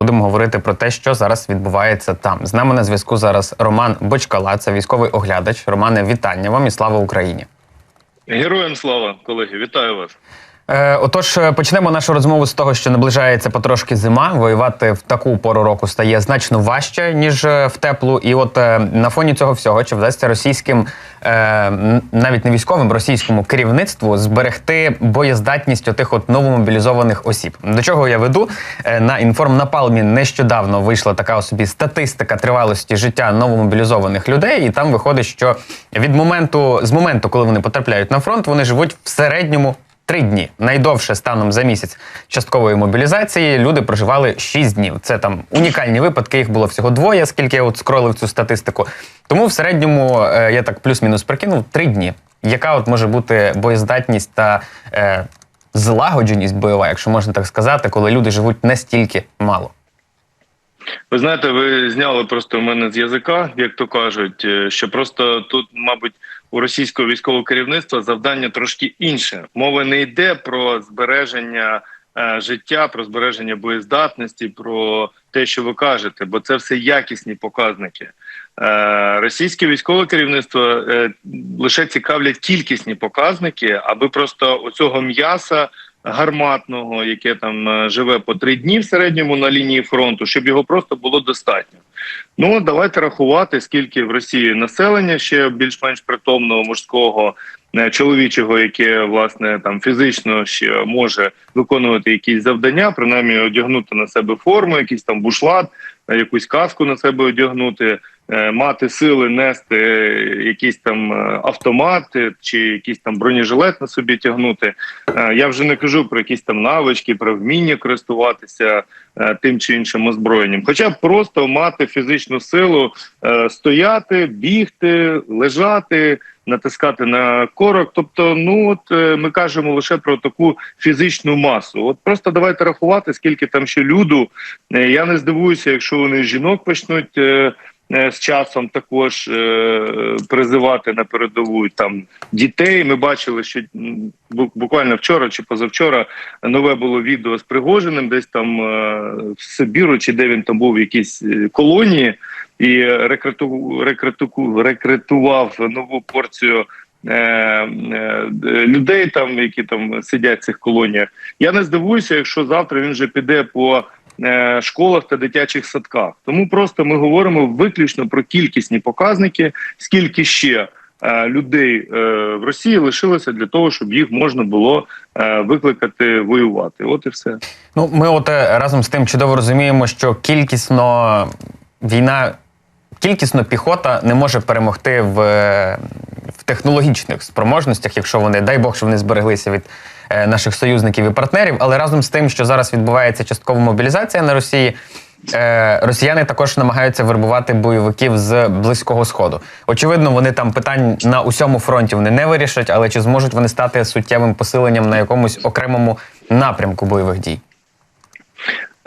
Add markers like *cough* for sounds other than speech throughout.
Будемо говорити про те, що зараз відбувається там. З нами на зв'язку зараз Роман Бочкала, це військовий оглядач. Романе, вітання вам і слава Україні. Героям слава, колеги, вітаю вас. Е, отож, е, почнемо нашу розмову з того, що наближається потрошки зима. Воювати в таку пору року стає значно важче ніж е, в теплу. І от на фоні цього всього, чи вдасться російським, навіть не військовим, російському керівництву зберегти боєздатність отих от новомобілізованих осіб. До чого я веду Е, на інформнапалмі нещодавно вийшла така собі статистика тривалості життя новомобілізованих людей, і там виходить, що від моменту з моменту, коли вони потрапляють на фронт, вони живуть в середньому Три дні найдовше станом за місяць часткової мобілізації люди проживали 6 днів. Це там унікальні випадки. Їх було всього двоє, скільки я от скролив цю статистику. Тому в середньому е, я так плюс-мінус прикинув три дні. Яка от може бути боєздатність та е, злагодженість бойова, якщо можна так сказати, коли люди живуть настільки мало? Ви знаєте, ви зняли просто мене з язика, як то кажуть, е, що просто тут, мабуть, у російського військового керівництва завдання трошки інше. Мова не йде про збереження е, життя, про збереження боєздатності, про те, що ви кажете, бо це все якісні показники. Е, Російське військове керівництво е, лише цікавлять кількісні показники, аби просто оцього м'яса гарматного, яке там живе по три дні в середньому на лінії фронту, щоб його просто було достатньо. Ну давайте рахувати, скільки в Росії населення ще більш-менш притомного мужського е, чоловічого, яке власне там фізично ще може виконувати якісь завдання, принаймні одягнути на себе форму, якийсь там бушлат, якусь каску на себе одягнути. е, Мати сили нести е, якісь там автомати чи якийсь там бронежилет на собі тягнути. Я вже не кажу про якісь там навички, про вміння користуватися тим чи іншим озброєнням. Хоча б просто мати фізичну силу е, стояти, бігти, лежати, натискати на корок. Тобто, ну от е, ми кажемо лише про таку фізичну масу. От просто давайте рахувати, скільки там ще люду. Е, Я не здивуюся, якщо вони жінок почнуть. Е, З часом також е, призивати на передову там дітей. Ми бачили, що буквально вчора чи позавчора нове було відео з Пригожиним, десь там е, в Сибіру, чи де він там був в якійсь колонії, і рекруту, рекруту, рекрутував нову порцію. Людей там, які там сидять в цих колоніях, я не здивуюся, якщо завтра він вже піде по школах та дитячих садках. Тому просто ми говоримо виключно про кількісні показники, скільки ще е, людей е, в Росії лишилося для того, щоб їх можна було е, викликати воювати. От і все. Ну, ми от е, разом з тим чудово розуміємо, що кількісно війна, кількісно піхота не може перемогти в, е, в технологічних спроможностях, якщо вони, дай Бог, що вони збереглися від е, наших союзників і партнерів. Але разом з тим, що зараз відбувається часткова мобілізація на Росії. Е, Росіяни також намагаються вербувати бойовиків з близького сходу. Очевидно, вони там питань на усьому фронті вони не вирішать, але чи зможуть вони стати суттєвим посиленням на якомусь окремому напрямку бойових дій?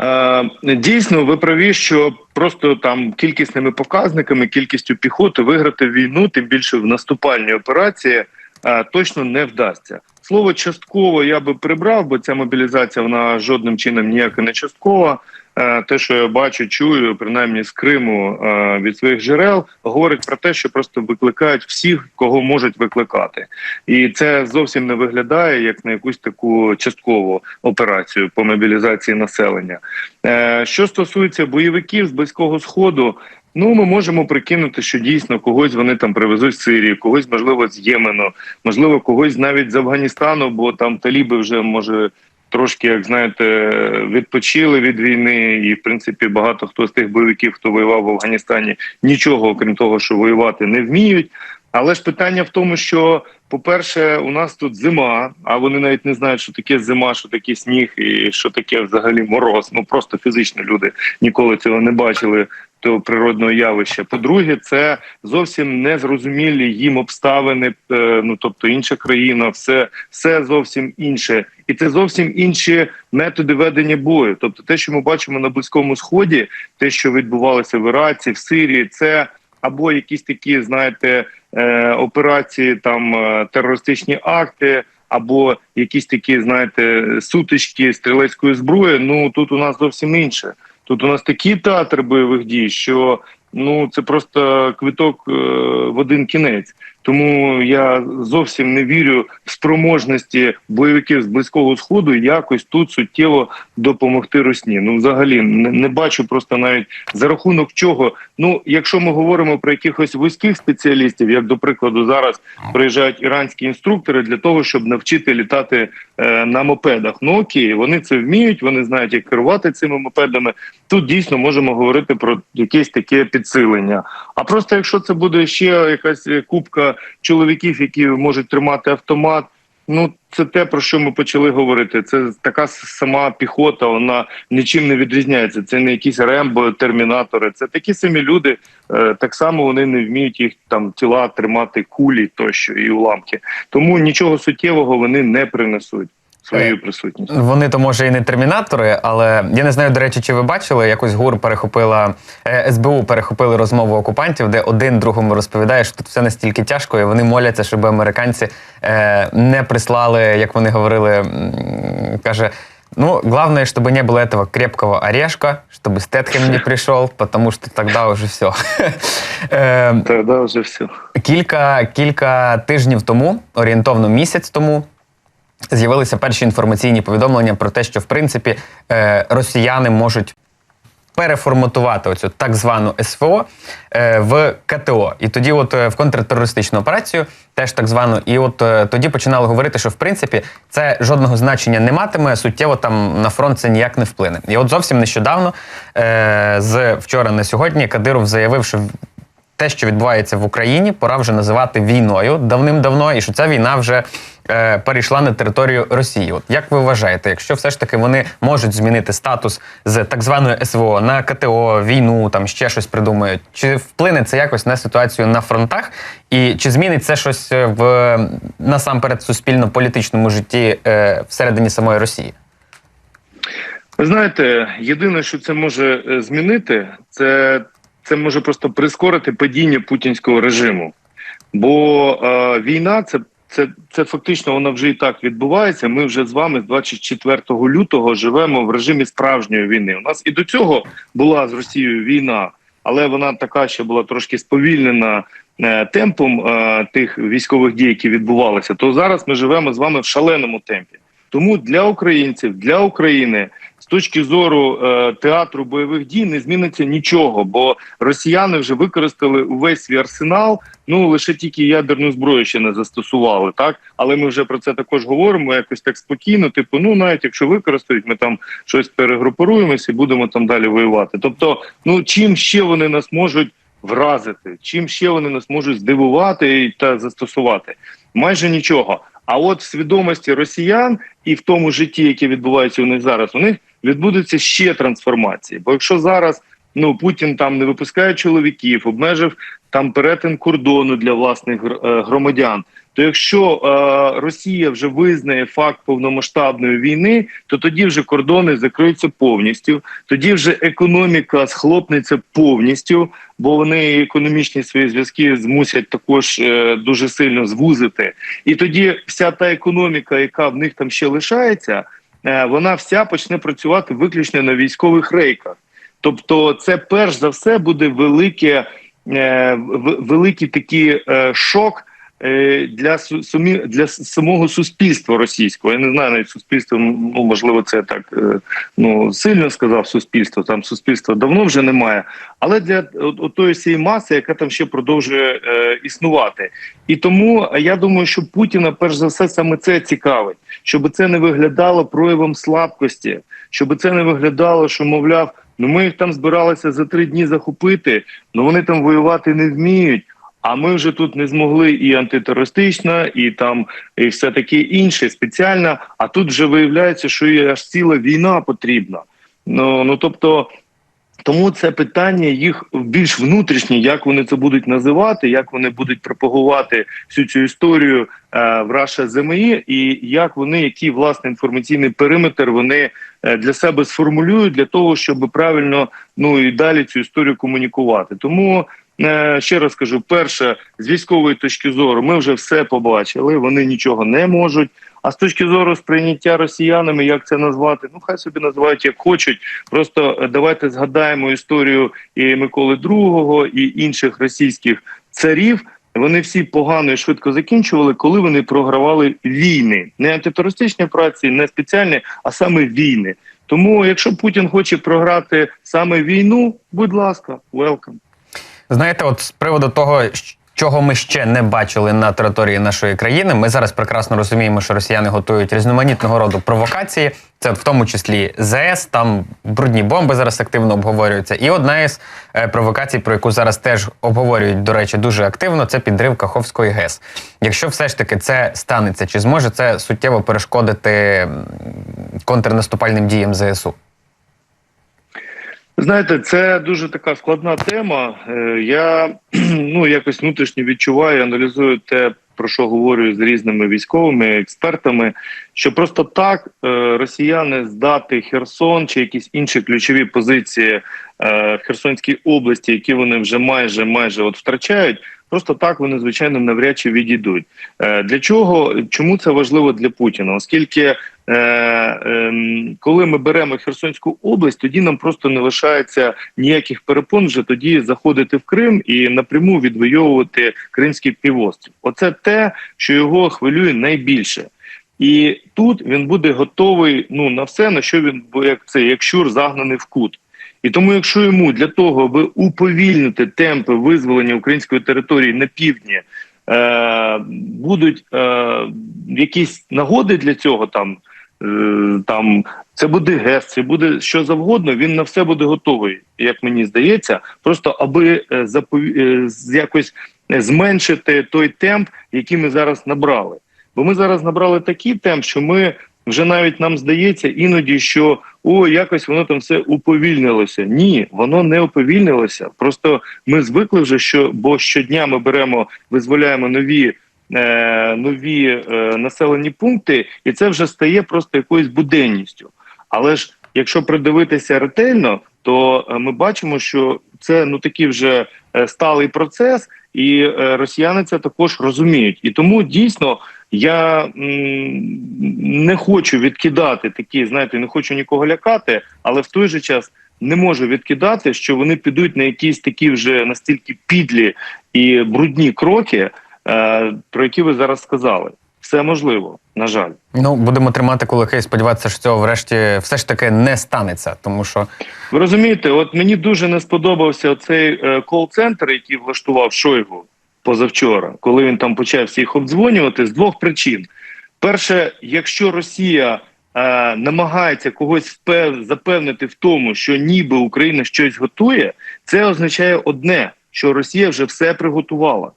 Е, Дійсно, ви праві, що просто там кількісними показниками, кількістю піхоти виграти війну, тим більше в наступальній операції, е, точно не вдасться. Слово частково я би прибрав, бо ця мобілізація вона жодним чином ніяка не часткова. Е, Те, що я бачу, чую, принаймні з Криму е, від своїх джерел, говорить про те, що просто викликають всіх, кого можуть викликати, і це зовсім не виглядає як на якусь таку часткову операцію по мобілізації населення. Е, Що стосується бойовиків з близького сходу. Ну, ми можемо прикинути, що дійсно когось вони там привезуть з Сирії, когось можливо з Ємену, можливо, когось навіть з Афганістану, бо там таліби вже може трошки, як знаєте, відпочили від війни, і в принципі багато хто з тих бойовиків, хто воював в Афганістані, нічого окрім того, що воювати не вміють. Але ж питання в тому, що по-перше, у нас тут зима, а вони навіть не знають, що таке зима, що таке сніг, і що таке взагалі мороз. Ну просто фізично люди ніколи цього не бачили. Того природного явища. По-друге, це зовсім незрозумілі їм обставини. е, Ну тобто інша країна, все, все зовсім інше, і це зовсім інші методи ведення бою. Тобто, те, що ми бачимо на близькому сході, те, що відбувалося в Іраці, в Сирії, це або якісь такі, знаєте, е, операції, там е, терористичні акти. Або якісь такі, знаєте, сутички стрілецької зброї. Ну тут у нас зовсім інше. Тут у нас такі театри бойових дій, що ну це просто квиток е, в один кінець. Тому я зовсім не вірю в спроможності бойовиків з близького сходу якось тут суттєво допомогти Росні. Ну, взагалі, не, не бачу просто навіть за рахунок чого. Ну, якщо ми говоримо про якихось вузьких спеціалістів, як до прикладу, зараз приїжджають іранські інструктори для того, щоб навчити літати е, на мопедах. Ну окей, вони це вміють, вони знають, як керувати цими мопедами. Тут дійсно можемо говорити про якесь таке підсилення. А просто якщо це буде ще якась е, кубка чоловіків, які можуть тримати автомат. Ну, це те, про що ми почали говорити. Це така сама піхота, вона нічим не відрізняється. Це не якісь рембо, термінатори. Це такі самі люди. Е, так само вони не вміють їх там тіла тримати кулі тощо і уламки. Тому нічого суттєвого вони не принесуть своєю присутністю. Вони то може і не термінатори, але я не знаю, до речі, чи ви бачили, якось ГУР перехопила е, СБУ перехопили розмову окупантів, де один другому розповідає, що тут все настільки тяжко, і вони моляться, щоб американці е, не прислали, як вони говорили, м, каже. Ну, главное, чтобы не было этого крепкого орешка, чтобы Стэтхэм не *laughs* пришел, потому что тогда уже все. *laughs* Е, Тоді вже все. Кілька, кілька тижнів тому, орієнтовно місяць тому, з'явилися перші інформаційні повідомлення про те, що в принципі е, росіяни можуть переформатувати оцю так звану СВО е, в КТО. І тоді, от е, в контртерористичну операцію, теж так звану, і от е, тоді починали говорити, що в принципі це жодного значення не матиме, суттєво там на фронт це ніяк не вплине. І от зовсім нещодавно, е, з вчора на сьогодні, Кадиров заявив, що те, що відбувається в Україні, пора вже називати війною давним-давно, і що ця війна вже е, перейшла на територію Росії. От як ви вважаєте, якщо все ж таки вони можуть змінити статус з так званої СВО на КТО, війну, там ще щось придумають, чи вплине це якось на ситуацію на фронтах, і чи змінить це щось в насамперед суспільно-політичному житті е, всередині самої Росії? Ви знаєте, єдине, що це може е, змінити, це, це може просто прискорити падіння путінського режиму. Бо е, війна це, це, це фактично вона вже і так відбувається. Ми вже з вами з 24 лютого живемо в режимі справжньої війни. У нас і до цього була з Росією війна, але вона така ще була трошки сповільнена е, темпом е, тих військових дій, які відбувалися. То зараз ми живемо з вами в шаленому темпі. Тому для українців, для України з точки зору е, театру бойових дій не зміниться нічого, бо росіяни вже використали увесь свій арсенал. Ну лише тільки ядерну зброю ще не застосували, так але ми вже про це також говоримо якось так спокійно. Типу, ну навіть якщо використають, ми там щось перегрупуємося і будемо там далі воювати. Тобто, ну чим ще вони нас можуть вразити, чим ще вони нас можуть здивувати та застосувати? Майже нічого. А от в свідомості росіян і в тому житті, яке відбувається у них зараз, у них відбудуться ще трансформації. Бо якщо зараз ну Путін там не випускає чоловіків, обмежив там перетин кордону для власних е, громадян. То якщо е, Росія вже визнає факт повномасштабної війни, то тоді вже кордони закриються повністю. Тоді вже економіка схлопнеться повністю, бо вони економічні свої зв'язки змусять також е, дуже сильно звузити. І тоді вся та економіка, яка в них там ще лишається, вона вся почне працювати виключно на військових рейках. Тобто, це перш за все буде велике, е, великий такий е, шок. Е, Для су- сумі для самого суспільства російського я не знаю навіть суспільство. Ну можливо, це так е, ну сильно сказав суспільство. Там суспільства давно вже немає. Але для от, от тої всієї маси, яка там ще продовжує е, існувати, і тому е, я думаю, що Путіна перш за все саме це цікавить, щоб це не виглядало проявом слабкості, щоб це не виглядало, що мовляв, ну ми їх там збиралися за три дні захопити, ну вони там воювати не вміють. А ми вже тут не змогли і антитерористична, і там і все таке інше спеціальна. А тут вже виявляється, що і аж ціла війна потрібна. Ну ну тобто. Тому це питання їх більш внутрішнє, як вони це будуть називати, як вони будуть пропагувати всю цю історію е, в Раша ЗМІ, і як вони, який власне інформаційний периметр вони е, для себе сформулюють для того, щоб правильно ну і далі цю історію комунікувати. Тому ще раз кажу: перше, з військової точки зору, ми вже все побачили. Вони нічого не можуть. А з точки зору сприйняття росіянами, як це назвати, ну хай собі називають як хочуть. Просто е, давайте згадаємо історію і Миколи II, і інших російських царів. Вони всі погано і швидко закінчували, коли вони програвали війни, не антитерористичні операції, не спеціальні, а саме війни. Тому, якщо Путін хоче програти саме війну, будь ласка, welcome. Знаєте, от з приводу того, чого ми ще не бачили на території нашої країни, ми зараз прекрасно розуміємо, що росіяни готують різноманітного роду провокації. Це в тому числі ЗС, там брудні бомби зараз активно обговорюються. І одна із е, провокацій, про яку зараз теж обговорюють, до речі, дуже активно, це підрив Каховської ГЕС. Якщо все ж таки це станеться, чи зможе це суттєво перешкодити контрнаступальним діям ЗСУ? Знаєте, це дуже така складна тема. Е, Я *clears throat* ну якось внутрішньо відчуваю, аналізую те, про що говорю з різними військовими експертами. Що просто так е, росіяни здати Херсон чи якісь інші ключові позиції е, в Херсонській області, які вони вже майже майже от втрачають. Просто так вони звичайно навряд чи відійдуть. Е, Для чого чому це важливо для Путіна? Оскільки е, е, коли ми беремо Херсонську область, тоді нам просто не лишається ніяких перепон вже тоді заходити в Крим і напряму відвоювати Кримський півострів. Оце те, що його хвилює найбільше. І тут він буде готовий ну на все, на що він бо як це як щур загнаний в кут. І тому, якщо йому для того, аби уповільнити темпи визволення української території на півдні, е, будуть е, якісь нагоди для цього, там е, там це буде ГЕС, це буде що завгодно. Він на все буде готовий, як мені здається, просто аби е, запові... е, якось зменшити той темп, який ми зараз набрали. Бо ми зараз набрали такий темп, що ми вже навіть нам здається іноді, що о, якось воно там все уповільнилося. Ні, воно не уповільнилося. Просто ми звикли вже, що бо щодня ми беремо, визволяємо нові. Е, нові е, населені пункти, і це вже стає просто якоюсь буденністю. Але ж якщо придивитися ретельно, то е, ми бачимо, що це ну такий вже е, сталий процес, і росіяни це також розуміють. І тому дійсно я не хочу відкидати такі, знаєте, не хочу нікого лякати, але в той же час не можу відкидати, що вони підуть на якісь такі вже настільки підлі і брудні кроки, е, про які ви зараз сказали. Все можливо, на жаль. Ну, будемо тримати кулаки і сподіватися, що цього врешті все ж таки не станеться, тому що Ви розумієте, от мені дуже не сподобався цей е, кол-центр, який влаштував Шойгу позавчора, коли він там почав всіх обдзвонювати з двох причин: перше, якщо Росія е, намагається когось впев... запевнити в тому, що ніби Україна щось готує, це означає одне: що Росія вже все приготувала.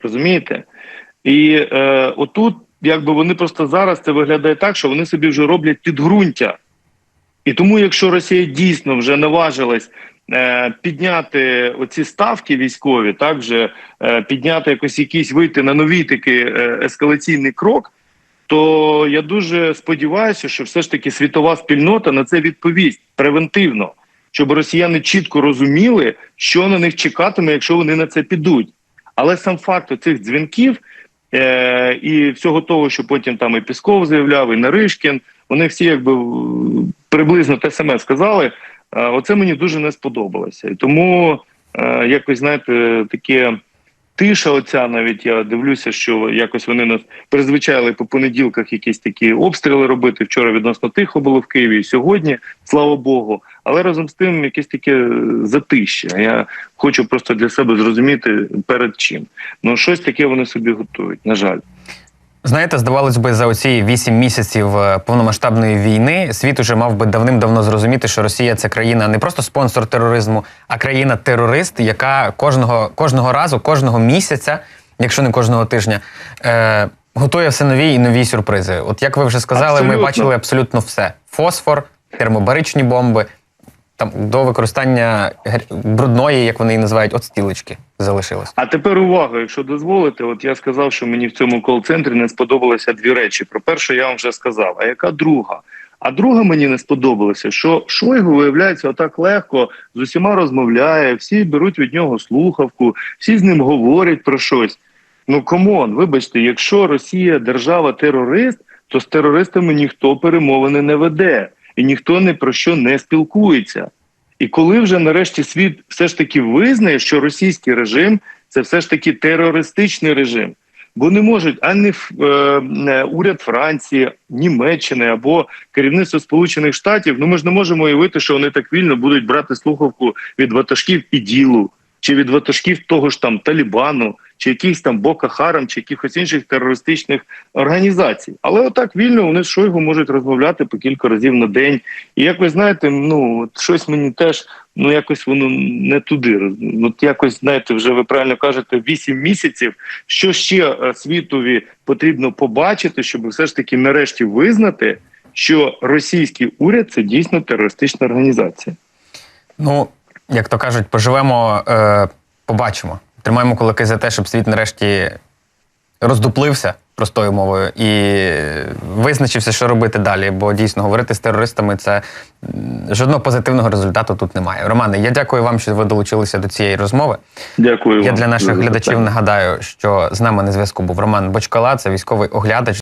Розумієте? І е, отут, якби вони просто зараз це виглядає так, що вони собі вже роблять підґрунтя. І тому, якщо Росія дійсно вже наважилась підняти оці ставки військові, так вже е, підняти якось якийсь вийти на новий такий е, ескалаційний крок, то я дуже сподіваюся, що все ж таки світова спільнота на це відповість превентивно, щоб росіяни чітко розуміли, що на них чекатиме, якщо вони на це підуть. Але сам факт цих дзвінків е, і всього того, що потім там і Пісков заявляв, і Наришкін, вони всі якби приблизно те саме сказали. Е, оце мені дуже не сподобалося. І тому е, якось знаєте, таке тиша. Оця навіть я дивлюся, що якось вони нас призвичайли по понеділках якісь такі обстріли робити. Вчора відносно тихо було в Києві, і сьогодні, слава Богу. Але разом з тим якесь таке затища. Я хочу просто для себе зрозуміти перед чим. Ну щось таке вони собі готують. На жаль. Знаєте, здавалось би, за оці вісім місяців е, повномасштабної війни світ уже мав би давним-давно зрозуміти, що Росія це країна не просто спонсор тероризму, а країна-терорист, яка кожного кожного разу, кожного місяця, якщо не кожного тижня, е, готує все нові і нові сюрпризи. От як ви вже сказали, ми бачили абсолютно все: фосфор, термобаричні бомби, там до використання брудної, як вони її називають, от стілечки залишилось. А тепер увага, якщо дозволите, от я сказав, що мені в цьому кол-центрі не сподобалося дві речі. Про перше, я вам вже сказав. А яка друга? А друга мені не сподобалося, що Шойгу, виявляється, отак легко з усіма розмовляє, всі беруть від нього слухавку, всі з ним говорять про щось. Ну комон, вибачте, якщо Росія держава-терорист, то з терористами ніхто перемовини не веде і ніхто ні про що не спілкується. І коли вже нарешті світ все ж таки визнає, що російський режим це все ж таки терористичний режим, бо не можуть ані е, е, уряд Франції, Німеччини або керівництво Сполучених Штатів. Ну ми ж не можемо уявити, що вони так вільно будуть брати слухавку від ватажків іділу, чи від ватажків того ж там Талібану, чи якихось там Бока Харам, чи якихось інших терористичних організацій. Але отак вільно вони з Шойгу можуть розмовляти по кілька разів на день. І як ви знаєте, ну щось мені теж ну якось воно не туди. От якось знаєте, вже ви правильно кажете, вісім місяців. Що ще е, світові потрібно побачити, щоб все ж таки нарешті визнати, що російський уряд це дійсно терористична організація. Ну, як то кажуть, поживемо, е, побачимо. Тримаємо кулаки за те, щоб світ нарешті роздуплився простою мовою і визначився, що робити далі. Бо дійсно говорити з терористами це жодного позитивного результату тут немає. Романе, я дякую вам, що ви долучилися до цієї розмови. Дякую. Я вам для наших Дуже глядачів так. нагадаю, що з нами на зв'язку був Роман Бочкала, це військовий оглядач.